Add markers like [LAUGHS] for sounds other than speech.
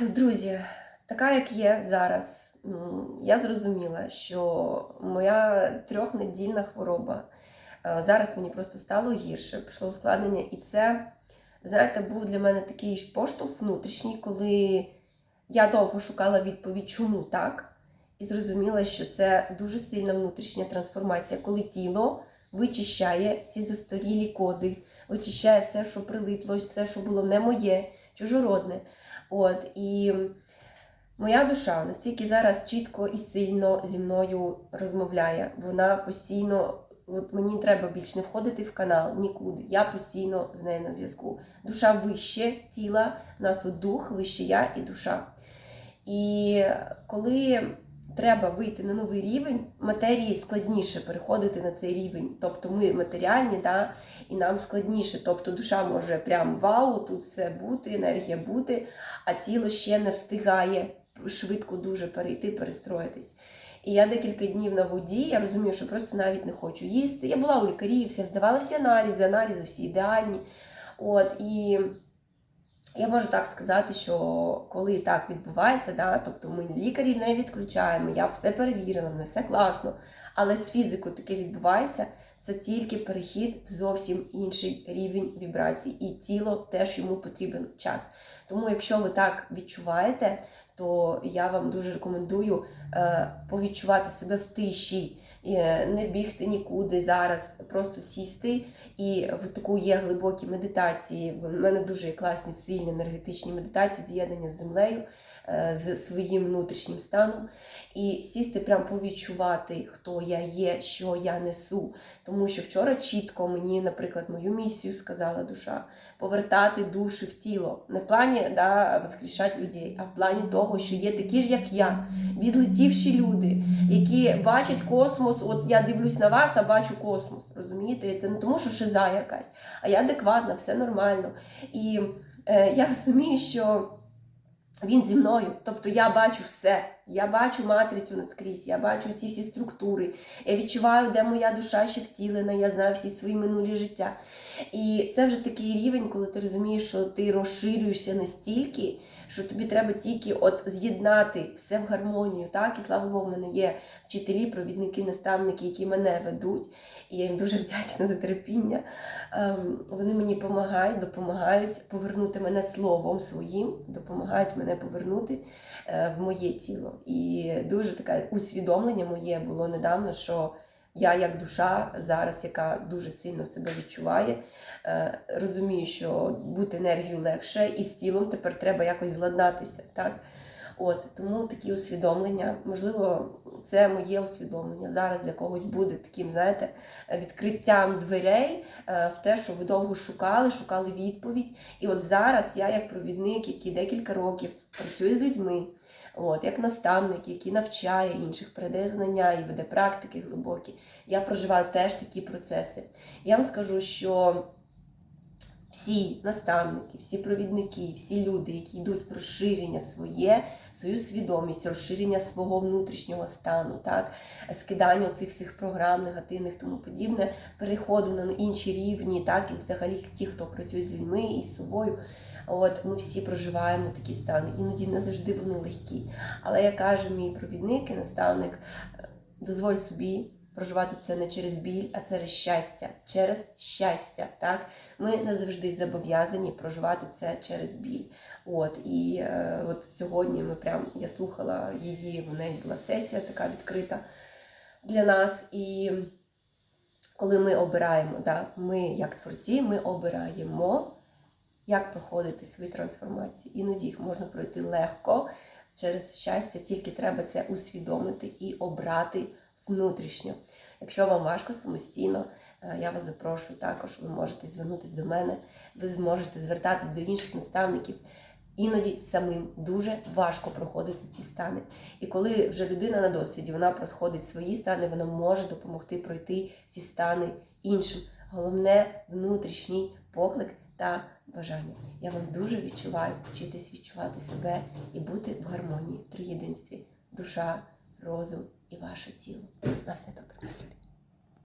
Друзі, така як є зараз, я зрозуміла, що моя трьохнедільна хвороба е, зараз мені просто стало гірше, пішло ускладнення, і це, знаєте, був для мене такий поштовх внутрішній, коли я довго шукала відповідь, чому так, і зрозуміла, що це дуже сильна внутрішня трансформація, коли тіло вичищає всі застарілі коди, вичищає все, що прилипло, все, що було не моє, чужородне. От і моя душа настільки зараз чітко і сильно зі мною розмовляє. Вона постійно, от мені треба більше не входити в канал нікуди. Я постійно з нею на зв'язку. Душа вище тіла, у нас тут дух, вище я і душа. І коли треба вийти на новий рівень, матерії складніше переходити на цей рівень. Тобто ми матеріальні, да, і нам складніше. Тобто душа може прям вау, тут все бути, енергія бути, а тіло ще не встигає швидко дуже перейти, перестроїтись. І я декілька днів на воді, я розумію, що просто навіть не хочу їсти. Я була у лікарів, все здавала всі аналізи, аналізи всі ідеальні. От, і я можу так сказати, що коли так відбувається, да, тобто ми лікарів не відключаємо, я все перевірила, мене все класно. Але з фізикою таке відбувається, це тільки перехід в зовсім інший рівень вібрацій, і тіло теж йому потрібен час. Тому, якщо ви так відчуваєте, то я вам дуже рекомендую е, повідчувати себе в тиші, не бігти нікуди зараз, просто сісти і в таку є глибокі медитації. В мене дуже класні сильні енергетичні медитації, з'єднання з землею, е, з своїм внутрішнім станом. І сісти, прям повідчувати, хто я є, що я несу. Тому що вчора чітко мені, наприклад, мою місію сказала душа повертати душі в тіло. Не в плані да, воскрешати людей, а в плані того, що є такі ж, як я, відлетівші люди, які бачать космос. От я дивлюсь на вас, а бачу космос. Розумієте? Це не тому, що шиза якась, а я адекватна, все нормально. І е, я [LAUGHS] розумію, що. Він зі мною, тобто я бачу все. Я бачу матрицю наскрізь, я бачу ці всі структури. Я відчуваю, де моя душа ще втілена, я знаю всі свої минулі життя. І це вже такий рівень, коли ти розумієш, що ти розширюєшся настільки, що тобі треба тільки от з'єднати все в гармонію. Так, і слава Богу, в мене є вчителі, провідники, наставники, які мене ведуть. І я їм дуже вдячна за терпіння. Ем, Вони мені допомагають, допомагають повернути мене словом своїм, допомагають мене повернути е, в моє тіло. І дуже таке усвідомлення моє було недавно, що я як душа зараз, яка дуже сильно себе відчуває, е, розумію, що бути енергією легше, і з тілом тепер треба якось зладнатися. Так? От тому такі усвідомлення, можливо, це моє усвідомлення. Зараз для когось буде таким, знаєте, відкриттям дверей е, в те, що ви довго шукали, шукали відповідь. І от зараз я, як провідник, який декілька років працює з людьми, от як наставник, який навчає інших, передає знання і веде практики глибокі, я проживаю теж такі процеси. Я вам скажу, що. Всі наставники, всі провідники, всі люди, які йдуть в розширення своє, свою свідомість, розширення свого внутрішнього стану, так, скидання цих всіх програм, негативних тому подібне, переходу на інші рівні, так, і взагалі ті, хто працює з людьми і з собою. От ми всі проживаємо такі стани. Іноді не завжди вони легкі. Але як каже мій провідник і наставник, дозволь собі проживати це не через біль, а через щастя. Через щастя. Так? Ми не завжди зобов'язані проживати це через біль. От, І е, от сьогодні ми прям, я слухала її, в неї була сесія така відкрита для нас. І коли ми обираємо, да, ми як творці, ми обираємо, як проходити свої трансформації. Іноді їх можна пройти легко через щастя, тільки треба це усвідомити і обрати внутрішньо. Якщо вам важко самостійно, е, я вас запрошую також, ви можете звернутися до мене, ви зможете звертатись до інших наставників. Іноді самим дуже важко проходити ці стани. І коли вже людина на досвіді, вона проходить свої стани, вона може допомогти пройти ці стани іншим. Головне внутрішній поклик та бажання. Я вам дуже відчуваю вчитись відчувати себе і бути в гармонії в триєдинстві. Душа, розум і ваше тело. На все добре.